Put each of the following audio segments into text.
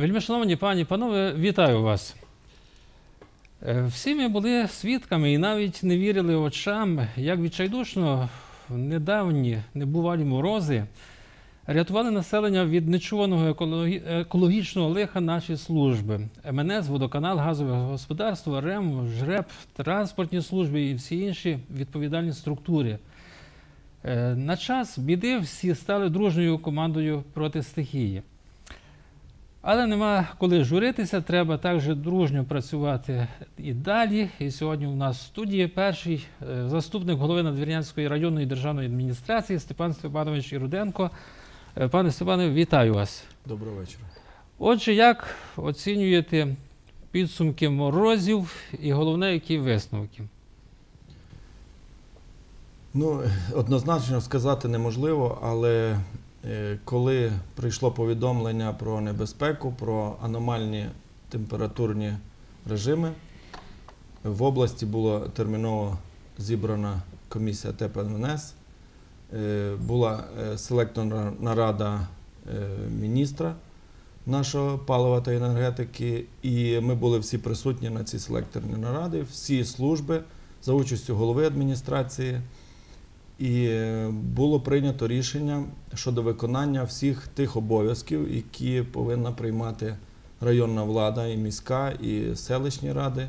Вельмишановні пані, панове, вітаю вас. Е, Всі ми були свідками і навіть не вірили очам, як відчайдушно недавні небувалі морози рятували населення від нечуваного екологі- екологічного лиха наші служби. МНС, водоканал, газове господарство, РЕМ, ЖРЕП, транспортні служби і всі інші відповідальні структури. Е, На час біди всі стали дружньою командою проти стихії. Але нема коли журитися, треба також дружньо працювати і далі. І сьогодні у нас в студії перший е, заступник голови Надвірнянської районної державної адміністрації Степан Степанович Іруденко. Е, Пане Степане, вітаю вас. Доброго вечора. Отже, як оцінюєте підсумки морозів і головне, які висновки? Ну, однозначно сказати неможливо, але е, коли прийшло повідомлення про небезпеку, про аномальні температурні режими, в області була терміново зібрана комісія ТПНС, е, була е, селекторна нарада е, міністра нашого палива та енергетики, і ми були всі присутні на цій селекторній нараді, всі служби за участю голови адміністрації. І е, було прийнято рішення щодо виконання всіх тих обов'язків, які повинна приймати районна влада, і міська, і селищні ради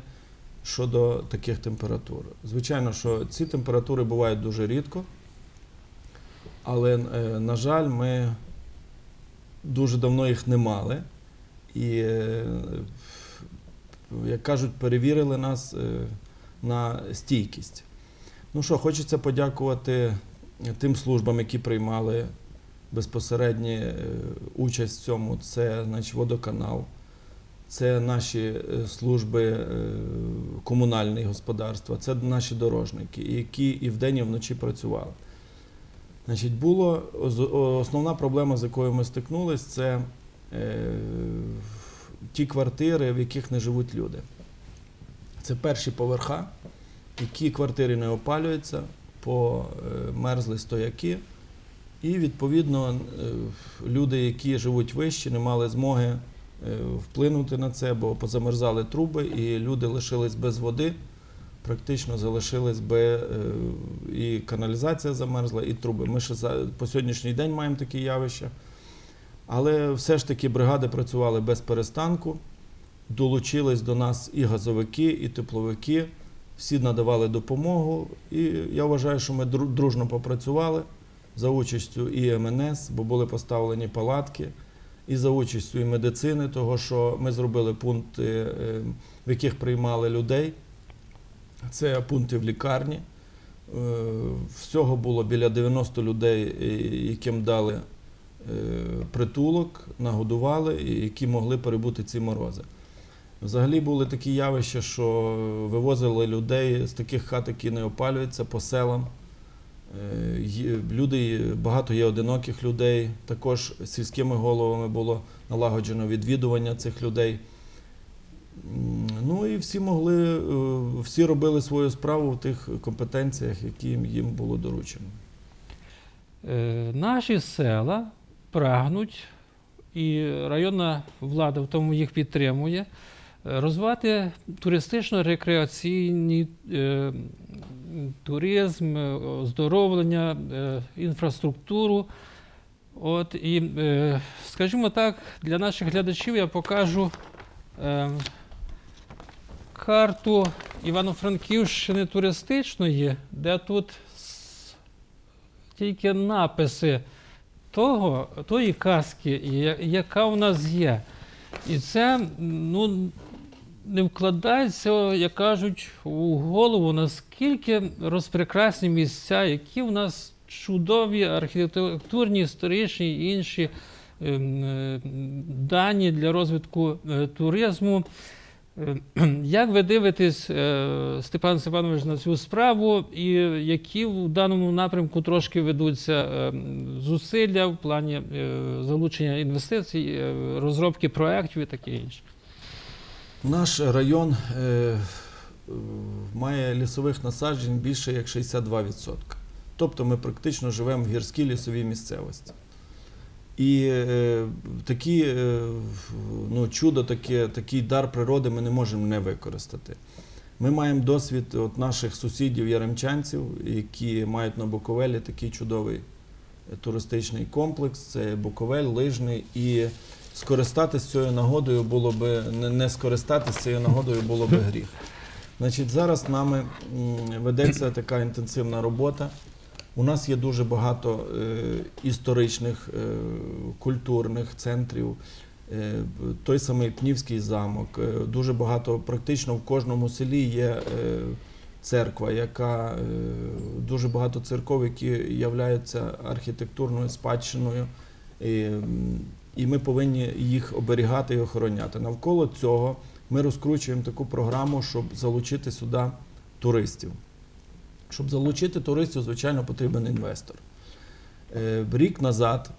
щодо таких температур. Звичайно, що ці температури бувають дуже рідко, але, е, на жаль, ми дуже давно їх не мали. І, е, як кажуть, перевірили нас на стійкість. Ну що, хочеться подякувати тим службам, які приймали безпосередню е, участь в цьому. Це значить, водоканал, це наші е, служби е, комунальні господарства, це наші дорожники, які і вдень, і вночі працювали. Значить, було основна проблема, з якою ми стикнулися, це е, ті квартири, в яких не живуть люди. Це перші поверха які квартири не опалюються, померзли стояки. І, відповідно, е, люди, які живуть вище, не мали змоги е, вплинути на це, бо позамерзали труби, і люди лишились без води, практично залишились без і каналізація замерзла, і труби. Ми ще по сьогоднішній день маємо такі явища. Але все ж таки бригади працювали без перестанку, долучились до нас і газовики, і тепловики всі надавали допомогу. І я вважаю, що ми дружно попрацювали за участю і МНС, бо були поставлені палатки, і за участю і медицини, того що ми зробили пункти, е, в яких приймали людей. Це пункти в лікарні. Е, Всього було біля 90 людей, е, яким дали е, притулок, нагодували, які могли перебути ці морози. Взагалі були такі явища, що вивозили людей з таких хат, які не опалюються по селам. Е, Люди, багато є одиноких людей. Також сільськими головами було налагоджено відвідування цих людей. Ну і всі могли, е, всі робили свою справу в тих компетенціях, які їм- було доручено. Е, Наші села прагнуть, і районна влада в тому їх підтримує, розвивати туристично-рекреаційний е, туризм, оздоровлення, е, інфраструктуру. От, і, е, скажімо так, для наших глядачів я покажу е, карту Івано-Франківщини туристичної, де тут тільки написи того, тої казки, яка у нас є. І це ну, не вкладається, як кажуть, у голову, наскільки розпрекрасні місця, які в нас чудові архітектурні, історичні і інші ем, е, дані для розвитку е, туризму. Е, Як ви дивитесь, е, Степан Степанович, на цю справу, і які в даному напрямку трошки ведуться зусилля в плані залучення інвестицій, розробки проєктів і таке інше? Наш район е, має лісових насаджень більше як 62%. Тобто ми практично живемо в гірській лісовій місцевості. І е, такі, е, ну, чудо, таке, такий дар природи ми не можемо не використати. Ми маємо досвід от наших сусідів яремчанців, які мають на Буковелі такий чудовий е, туристичний комплекс. Це Буковель, лижний. І скористатися цією нагодою було би не, скористатися цією нагодою було би гріх. Значить, зараз нами ведеться така інтенсивна робота. У нас є дуже багато е, історичних, е, культурних центрів. Е, той самий Пнівський замок. Дуже багато, практично в кожному селі є церква, яка дуже багато церков, які являються архітектурною спадщиною. І, ми повинні їх оберігати і охороняти. Навколо цього ми розкручуємо таку програму, щоб залучити сюди туристів. Щоб залучити туристів, звичайно, потрібен інвестор. Е, Рік назад,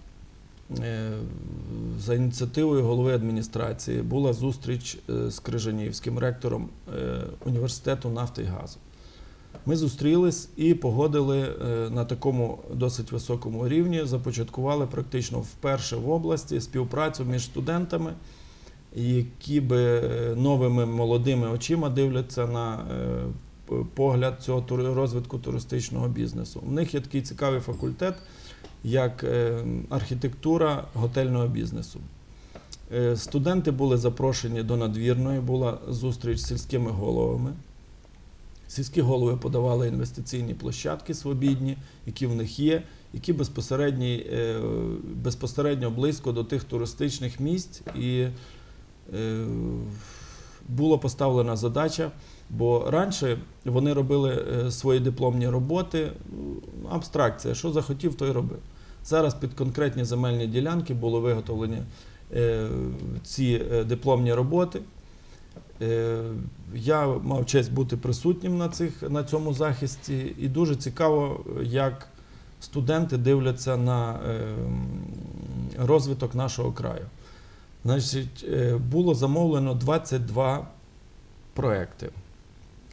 е, за ініціативою голови адміністрації, була зустріч е, з Крижанівським ректором університету нафти і газу. Ми зустрілись і погодили е, на такому досить високому рівні, започаткували практично вперше в області співпрацю між студентами, які би е, новими молодими очима дивляться на е, погляд цього розвитку туристичного бізнесу. У них є такий цікавий факультет, як архітектура готельного бізнесу. Студенти були запрошені до надвірної, була зустріч з сільськими головами. Сільські голови подавали інвестиційні площадки свобідні, які в них є, які безпосередньо, е, безпосередньо близько до тих туристичних місць. І е, була поставлена задача, бо раніше вони робили е, свої дипломні роботи, абстракція, що захотів, то й робив. Зараз під конкретні земельні ділянки були виготовлені ці дипломні роботи. Е, Я мав честь бути присутнім на, цих, на цьому захисті, і дуже цікаво, як студенти дивляться на е, розвиток нашого краю. Значить, е, було замовлено 22 проекти.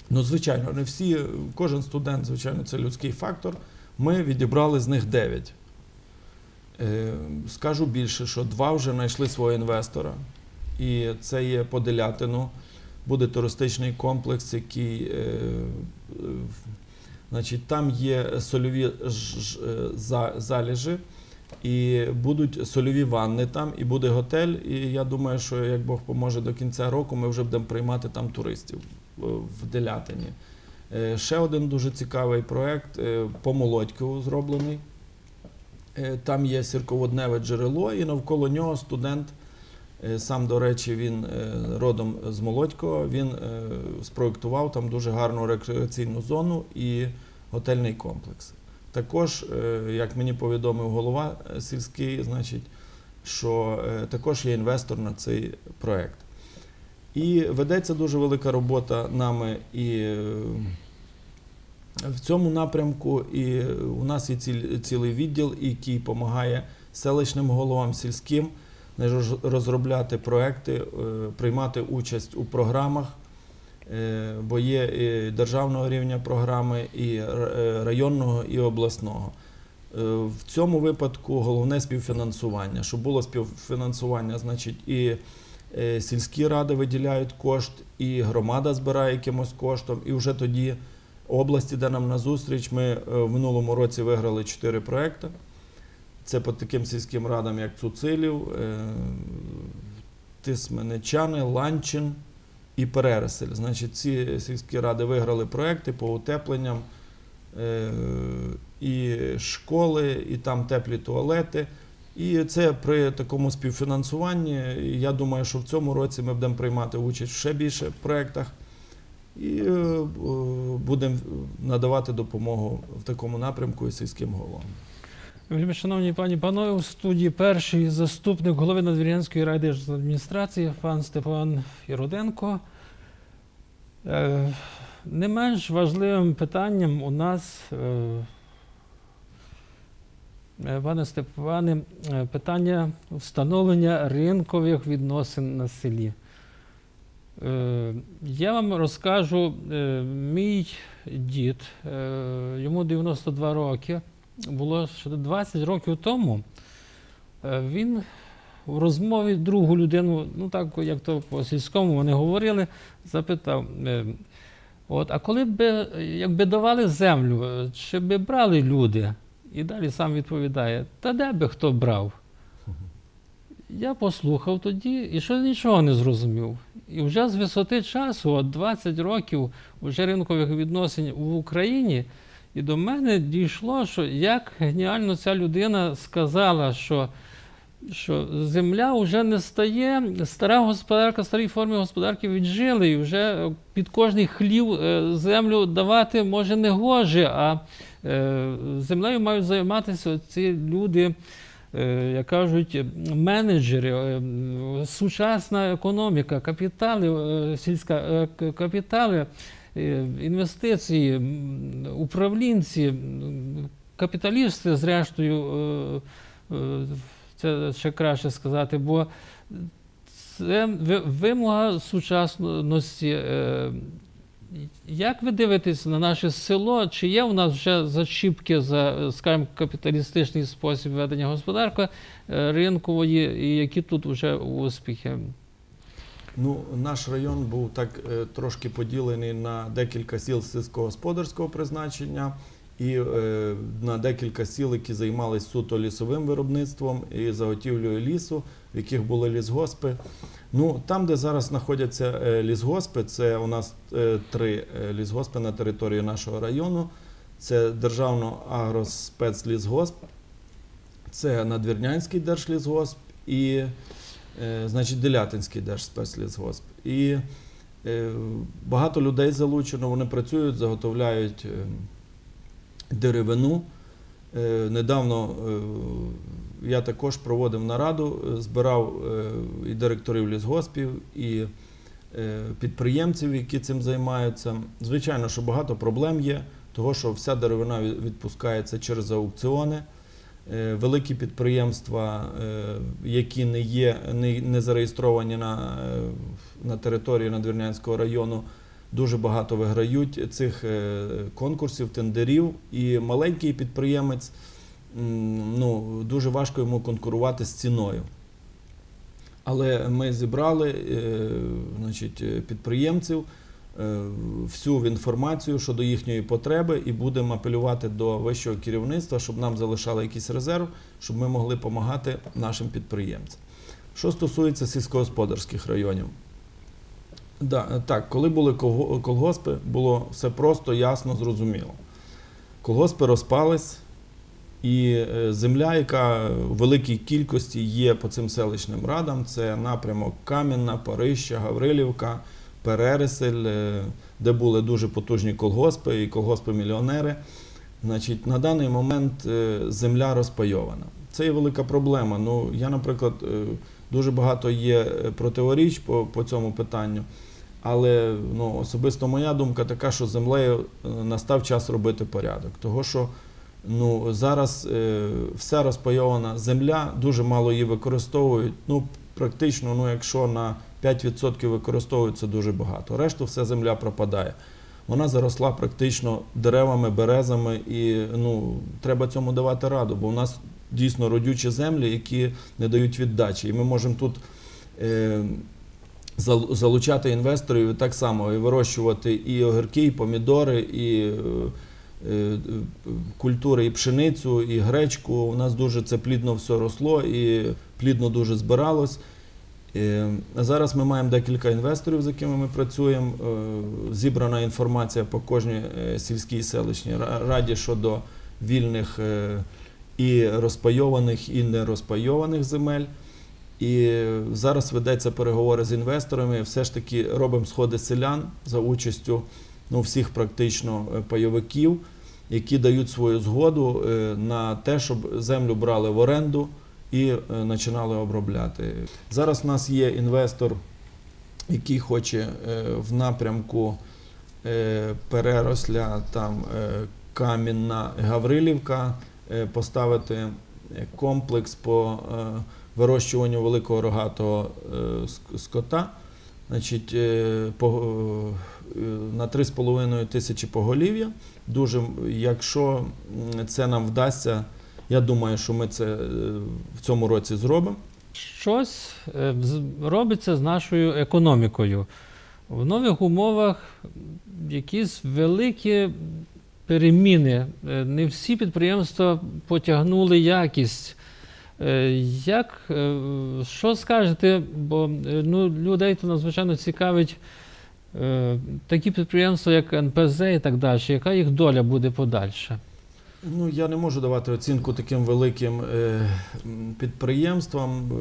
Ну, звичайно, не всі, кожен студент, звичайно, це людський фактор. Ми відібрали з них 9. Е, Скажу більше, що два вже знайшли свого інвестора, і це є по Делятину. Буде туристичний комплекс, який е, значить, там є сольові е, за- заліжі, і будуть сольові ванни там, і буде готель. І я думаю, що як Бог поможе до кінця року, ми вже будемо приймати там туристів е, в Делятині. Ще один дуже цікавий проект е, по Молодькову зроблений. Там є сірководневе джерело, і навколо нього студент, сам, до речі, він е, родом з Молодькова, він е, спроєктував там дуже гарну рекреаційну зону і готельний комплекс. Також, е, як мені повідомив голова е, сільський, значить, що е, також є інвестор на цей проект. І ведеться дуже велика робота нами і е, в цьому напрямку. І у нас є цілий відділ, який допомагає селищним головам сільським розробляти проекти, е, приймати участь у програмах. Е, Бо є і державного рівня програми, і е, районного, і обласного. В цьому випадку головне співфінансування. Щоб було співфінансування, значить, і сільські ради виділяють кошт, і громада збирає якимось коштом, і вже тоді області, де нам назустріч, ми в минулому році виграли чотири проекти. Це по таким сільським радам, як Цуцилів, е, Тисменичани, Ланчин і Перересель. Значить, ці сільські ради виграли проекти по утепленням е, і школи, і там теплі туалети. І це при такому співфінансуванні. Я думаю, що в цьому році ми будемо приймати участь в ще більше в проєктах і е, будемо надавати допомогу в такому напрямку і сільським головам. Шановні пані панове, у студії перший заступник голови Надвір'янської райдержадміністрації пан Степан Іроденко. Е, Не менш важливим питанням у нас, е, е, пане Степане, питання встановлення ринкових відносин на селі. Я вам розкажу, мій дід, йому 92 роки було ще 20 років тому. Е, Він в розмові другу людину, ну так як то по сільському вони говорили, запитав: е, от, а коли б якби давали землю, е, чи би брали люди? І далі сам відповідає: та де би хто брав? Я послухав тоді і що нічого не зрозумів. І вже з висоти часу, от 20 років уже ринкових відносин в Україні, і до мене дійшло, що як геніально ця людина сказала, що, що земля вже не стає, стара господарка, старі форми господарки віджили, і вже під кожний хлів е, землю давати може не гоже, а е, землею мають займатися ці люди. е, Як кажуть, менеджери, сучасна економіка, капітали, сільська капітали, інвестиції, управлінці, капіталісти, зрештою, е, е, це ще краще сказати, бо це вимога сучасності. е, Як ви дивитесь на наше село? Чи є у нас вже зачіпки за, скажімо, капіталістичний спосіб ведення господарки е, ринкової, і які тут вже успіхи? Ну, наш район був так е, трошки поділений на декілька сіл сільськогосподарського призначення і е, на декілька сіл, які займалися суто лісовим виробництвом і заготівлею лісу, в яких були лісгоспи. Ну, там, де зараз знаходяться е, лісгоспи, це у нас е, три е, лісгоспи на території нашого району. Це Державно агроспецлісгосп, це Надвірнянський держлісгосп і значить, Делятинський держспецлісгосп. І е, багато людей залучено, вони працюють, заготовляють е, деревину. Е, недавно е, я також проводив нараду, е, збирав е, і директорів лісгоспів, і е, підприємців, які цим займаються. Звичайно, що багато проблем є, того що вся деревина відпускається через аукціони. Е, Великі підприємства, е, які не є не, не зареєстровані на, е, на території Надвірнянського району, дуже багато виграють цих конкурсів, тендерів. І маленький підприємець ну, дуже важко йому конкурувати з ціною. Але ми зібрали значить, підприємців всю інформацію щодо їхньої потреби і будемо апелювати до вищого керівництва, щоб нам залишали якийсь резерв, щоб ми могли допомагати нашим підприємцям. Що стосується сільськогосподарських районів, да, так, коли були колгоспи, було все просто, ясно, зрозуміло. Колгоспи розпались, і е, земля, яка в великій кількості є по цим селищним радам, це напрямок Кам'яна, Парища, Гаврилівка, Перересель, де були дуже потужні колгоспи і колгоспи-мільйонери. Значить, на даний момент е, земля розпайована. Це є велика проблема. Ну, я, наприклад, е, дуже багато є е, противоріч по, по цьому питанню. Але ну, особисто моя думка така, що землею настав час робити порядок. Того, що ну, зараз вся розпайована земля, дуже мало її використовують. Ну, практично, ну, якщо на 5% використовують, це дуже багато. Решту вся земля пропадає. Вона заросла практично деревами, березами, і ну, треба цьому давати раду, бо у нас дійсно родючі землі, які не дають віддачі. І ми можемо тут е, залучати інвесторів так само і вирощувати і огірки, і помідори, і е, е, культури, і пшеницю, і гречку. У нас дуже це плідно все росло і плідно дуже збиралось. Е, Зараз ми маємо декілька інвесторів, з якими ми працюємо. Е, Зібрана інформація по кожній е, сільській і селищній раді щодо вільних і розпайованих, і нерозпайованих земель. І зараз ведеться переговори з інвесторами. Все ж таки робимо сходи селян за участю ну, всіх практично пайовиків, які дають свою згоду на те, щоб землю брали в оренду і е, починали обробляти. Зараз в нас є інвестор, який хоче е, в напрямку е, переросля там Камінна Гаврилівка поставити комплекс по вирощуванню великого рогатого скота. Значить, на 3,5 тисячі поголів'я. Дуже, якщо це нам вдасться Я думаю, що ми це е, в цьому році зробимо. Щось е, робиться з нашою економікою. В нових умовах якісь великі переміни. Е, Не всі підприємства потягнули якість. Як, що скажете? Бо ну, людей то надзвичайно цікавить такі підприємства, як НПЗ і так далі. Яка їх доля буде подальша? Ну, я не можу давати оцінку таким великим е, підприємствам.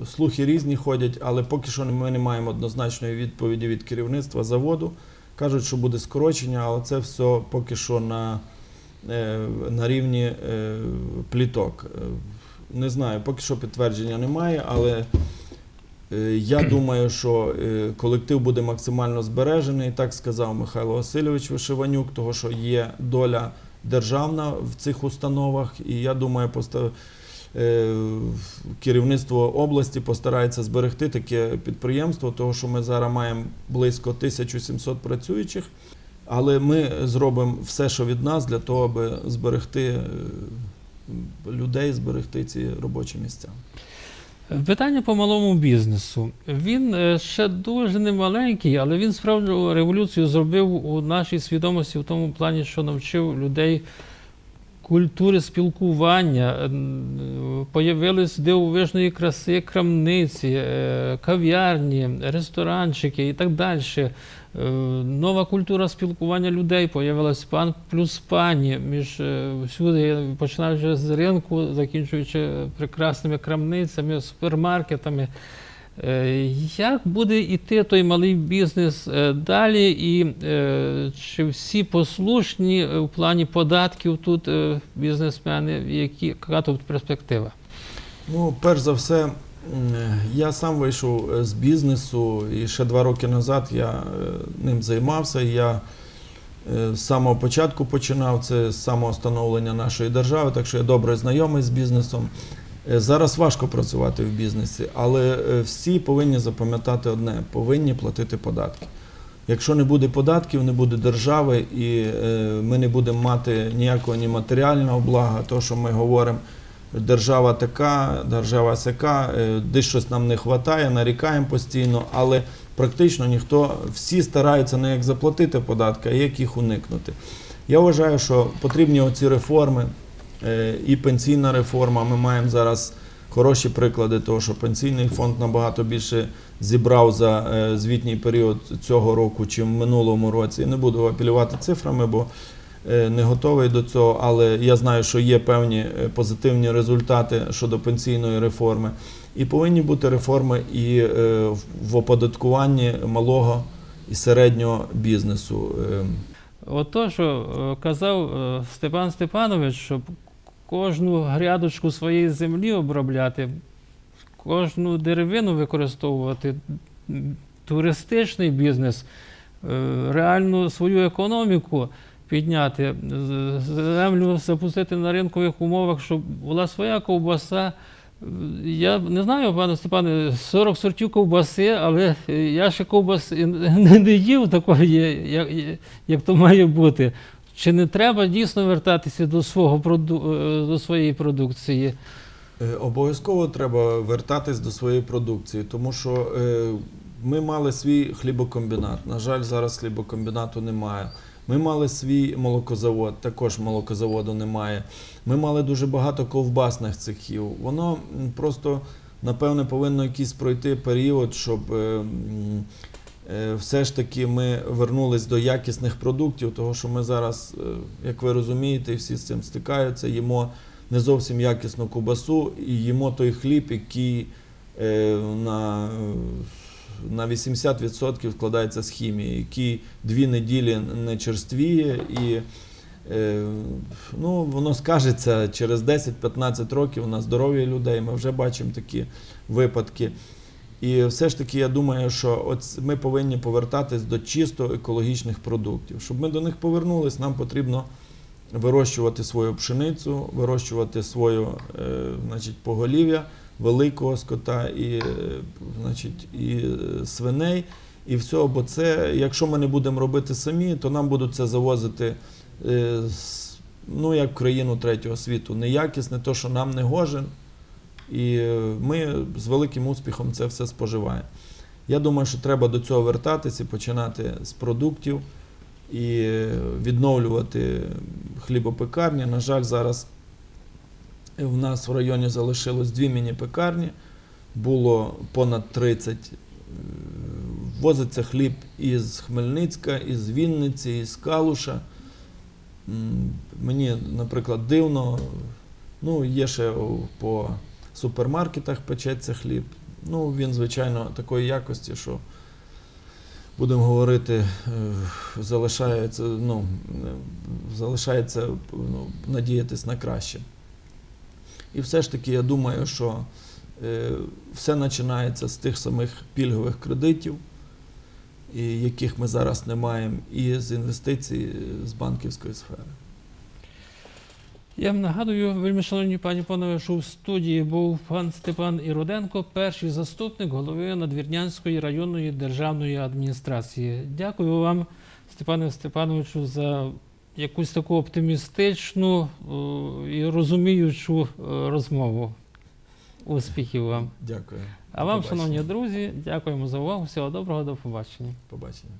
Е, Слухи різні ходять, але поки що ми не маємо однозначної відповіді від керівництва заводу. Кажуть, що буде скорочення, але це все поки що на, е, на рівні е, пліток. Е, Не знаю, поки що підтвердження немає, але е, я думаю, що колектив буде максимально збережений, так сказав Михайло Васильович Вишиванюк, того що є доля державна в цих установах, і я думаю, поста- е, керівництво області постарається зберегти таке підприємство, того що ми зараз маємо близько 1700 працюючих. Але ми зробимо все, що від нас, для того, аби зберегти е, людей, зберегти ці робочі місця. Питання по малому бізнесу. Він е, ще дуже немаленький, але він справді революцію зробив у нашій свідомості в тому плані, що навчив людей культури спілкування. Е, Появились дивовижної краси крамниці, е, кав'ярні, ресторанчики і так далі. Е, Нова культура спілкування людей появилась пан плюс пані між всюди, починаючи з ринку, закінчуючи прекрасними крамницями, супермаркетами. Е, Як буде йти той малий бізнес е, далі, і е, чи всі послушні в плані податків тут бізнесмени, які тут перспектива? Ну, перш за все, я сам вийшов з бізнесу, і ще два роки назад я ним займався. Я з самого початку починав це з самого становлення нашої держави, так що я добре знайомий з бізнесом. Е, Зараз важко працювати в бізнесі, але е, всі повинні запам'ятати одне: повинні платити податки. Якщо не буде податків, не буде держави, і е, ми не будемо мати ніякого ні матеріального блага, то що ми говоримо, держава така, держава сяка, десь щось нам не вистачає, нарікаємо постійно, але практично ніхто, всі стараються не як заплатити податки, а як їх уникнути. Я вважаю, що потрібні оці реформи, і пенсійна реформа. Ми маємо зараз хороші приклади того, що пенсійний фонд набагато більше зібрав за е, звітній період цього року, чим в минулому році. Не буду апелювати цифрами, бо е, не готовий до цього, але я знаю, що є певні е, позитивні результати щодо пенсійної реформи. І повинні бути реформи і е, в- оподаткуванні малого і середнього бізнесу. Е, Ото, що е, казав е, Степан Степанович, щоб кожну грядочку своєї землі обробляти, кожну деревину використовувати, туристичний бізнес, е, реальну свою економіку підняти, землю запустити на ринкових умовах, щоб була своя ковбаса. Е, Я не знаю, пане Степане, 40 сортів ковбаси, але я ще ковбаси не, не їв такої, як, як то має бути. Чи не треба дійсно вертатися до свого е, до своєї продукції? Е, Обов'язково треба вертатись до своєї продукції, тому що е, ми мали свій хлібокомбінат. На жаль, зараз хлібокомбінату немає. Ми мали свій молокозавод, також молокозаводу немає. Ми мали дуже багато ковбасних цехів. Воно просто, напевне, повинно якийсь пройти період, щоб все ж таки ми вернулись до якісних продуктів, тому що ми зараз, е, як ви розумієте, всі з цим стикаються, їмо не зовсім якісну ковбасу і їмо той хліб, який е, на, на 80% складається з хімії, який дві неділі не черствіє і е, ну, воно скажеться через 10-15 років на здоров'я людей. Ми вже бачимо такі випадки. І все ж таки, я думаю, що от ми повинні повертатись до чисто екологічних продуктів. Щоб ми до них повернулись, нам потрібно вирощувати свою пшеницю, вирощувати свою е, поголів'я великого скота і, е, значить, і е, свиней. І все, бо це, якщо ми не будемо робити самі, то нам будуть це завозити ну як країну третього світу, неякісне, то, що нам не гожен. І е, ми з великим успіхом це все споживаємо. Я думаю, що треба до цього вертатися і починати з продуктів і е, відновлювати хлібопекарні. На жаль, зараз в нас в районі залишилось дві міні-пекарні, було понад 30. Е, Возиться хліб із Хмельницька, із Вінниці, із Калуша. Мені, наприклад, дивно. Ну, є ще по супермаркетах печеться хліб. Ну, він, звичайно, такої якості, що, будемо говорити, е, залишається, ну, е, залишається ну, надіятись на краще. І все ж таки, я думаю, що е, все починається з тих самих пільгових кредитів, яких ми зараз не маємо, і з інвестицій з банківської сфери. Я вам нагадую, вельми шановні пані панове, що в студії був пан Степан Іроденко, перший заступник голови Надвірнянської районної державної адміністрації. Дякую вам, Степане Степановичу, за якусь таку оптимістичну і розуміючу е, розмову. Успіхів вам. Дякую. А вам, побачення. шановні друзі, дякуємо за увагу. Всього доброго, до побачення. Побачення.